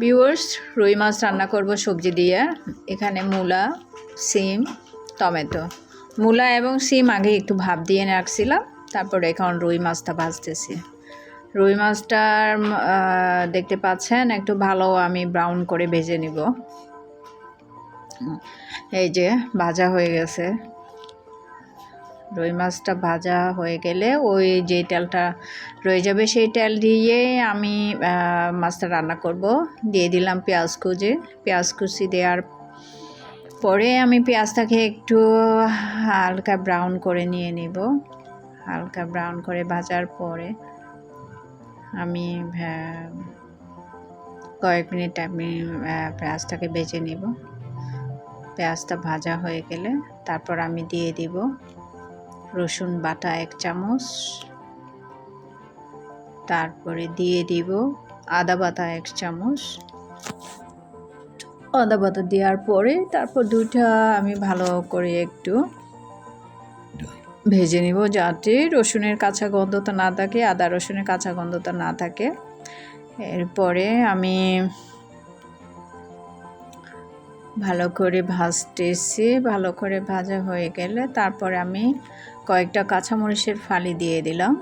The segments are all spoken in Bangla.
ভিউয়ার্স রুই মাছ রান্না করব সবজি দিয়ে। এখানে মূলা, সিম, টমেটো। মূলা এবং সিম আগে একটু ভাপ দিয়ে রাখছিলাম, তারপরে এখন রুই মাছটা ভাজতেছি। রুই মাছটার দেখতে পাচ্ছেন, একটু ভালো আমি ব্রাউন করে ভেজে নিব। এই যে, ভাজা হয়ে গেছে। রুই মাছটা ভাজা হয়ে গেলে ওই যে তেলটা রয়ে যাবে সেই তেল দিয়ে আমি মাছটা রান্না করব। দিয়ে দিলাম পেঁয়াজ কুচি। পেঁয়াজ কুচি দেওয়ার পরে আমি পেঁয়াজটাকে একটু হালকা ব্রাউন করে নিয়ে নিব। হালকা ব্রাউন করে ভাজার পরে আমি কয়েক মিনিট আমি পেঁয়াজটাকে বেজে নিব। পেঁয়াজটা ভাজা হয়ে গেলে তারপর আমি দিয়ে দিব। রসুন বাটা এক চামচ। তারপরে দিয়ে দিব আদা বাটা এক চামচ। আদা বাটা দেওয়ার পরে তারপর দুইটা আমি ভালো করে একটু ভেজে নিব যাতে রসুনের কাঁচা গন্ধটা না থাকে, আদা রসুনের কাঁচা গন্ধটা না থাকে। এরপরে আমি ভালো করে ভাজতেছি, ভালো করে ভাজা হয়ে গেলে তারপরে আমি কয়েকটা কাঁচামরিচের ফালি দিয়ে দিলাম।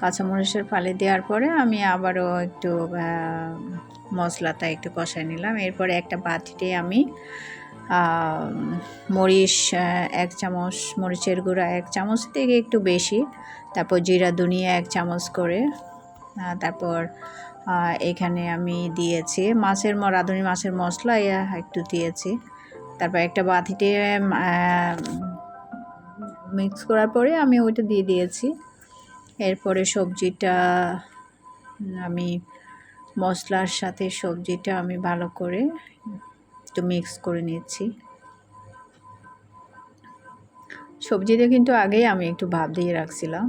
কাঁচামরিচের ফালি দেওয়ার পরে আমি আবারও একটু মশলাটা একটু কষাই নিলাম। এরপরে একটা বাটিতে আমি মরিচ এক চামচ, মরিচের গুঁড়া এক চামচ থেকে একটু বেশি, তারপর জিরা দুনিয়া এক চামচ করে তারপর এখানে আমি দিয়েছি মাছের রাঁধুনি মাছের মশলা একটু দিয়েছি। তারপর একটা বাতিতে মিক্স করার পরে আমি ওইটা দিয়ে দিয়েছি। এরপরে সবজিটা, আমি মশলার সাথে সবজিটা আমি ভালো করে একটু মিক্স করে নিচ্ছি। সবজিতে কিন্তু আগেই আমি একটু ভাব দিয়ে রাখছিলাম,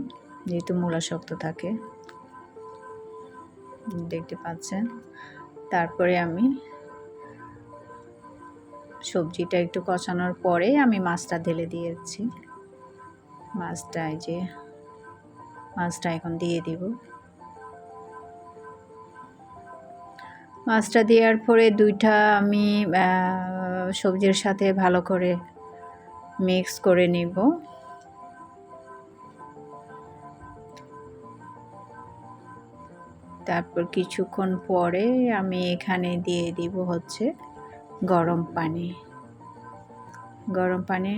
যেহেতু মূলা শক্ত থাকে। দেখতে পাচ্ছেন। তারপরে আমি সবজিটা একটু কষানোর পরে আমি মাছটা ঢেলে দিয়েছি। মাছটা এই যে, মাছটা এখন দিয়ে দিব। মাছটা দেওয়ার পরে দুইটা আমি সবজির সাথে ভালো করে মিক্স করে নিব। তারপর কিছুক্ষণ পরে আমি এখানে দিয়ে দিব হচ্ছে গরম পানি। গরম পানি,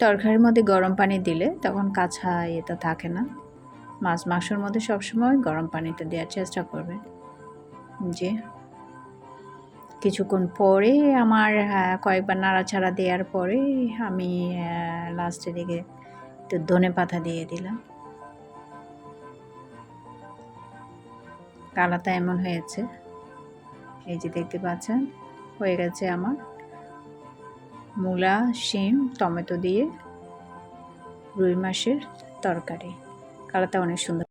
তরকারির মধ্যে গরম পানি দিলে তখন কাঁচা ইয়েটা থাকে না। মাছ মাংসের মধ্যে সবসময় গরম পানিটা দেওয়ার চেষ্টা করবে। যে কিছুক্ষণ পরে আমার কয়েকবার নাড়াচাড়া দেওয়ার পরে আমি লাস্টের দিকে একটু ধনে পাতা দিয়ে দিলাম। কালাটা এমন হয়েছে। এই যে দেখতে পাচ্ছেন, হয়ে গেছে আমার। মূলা, শিম, টমেটো দিয়ে রুই মাছের তরকারি। কালারটা অনেক সুন্দর।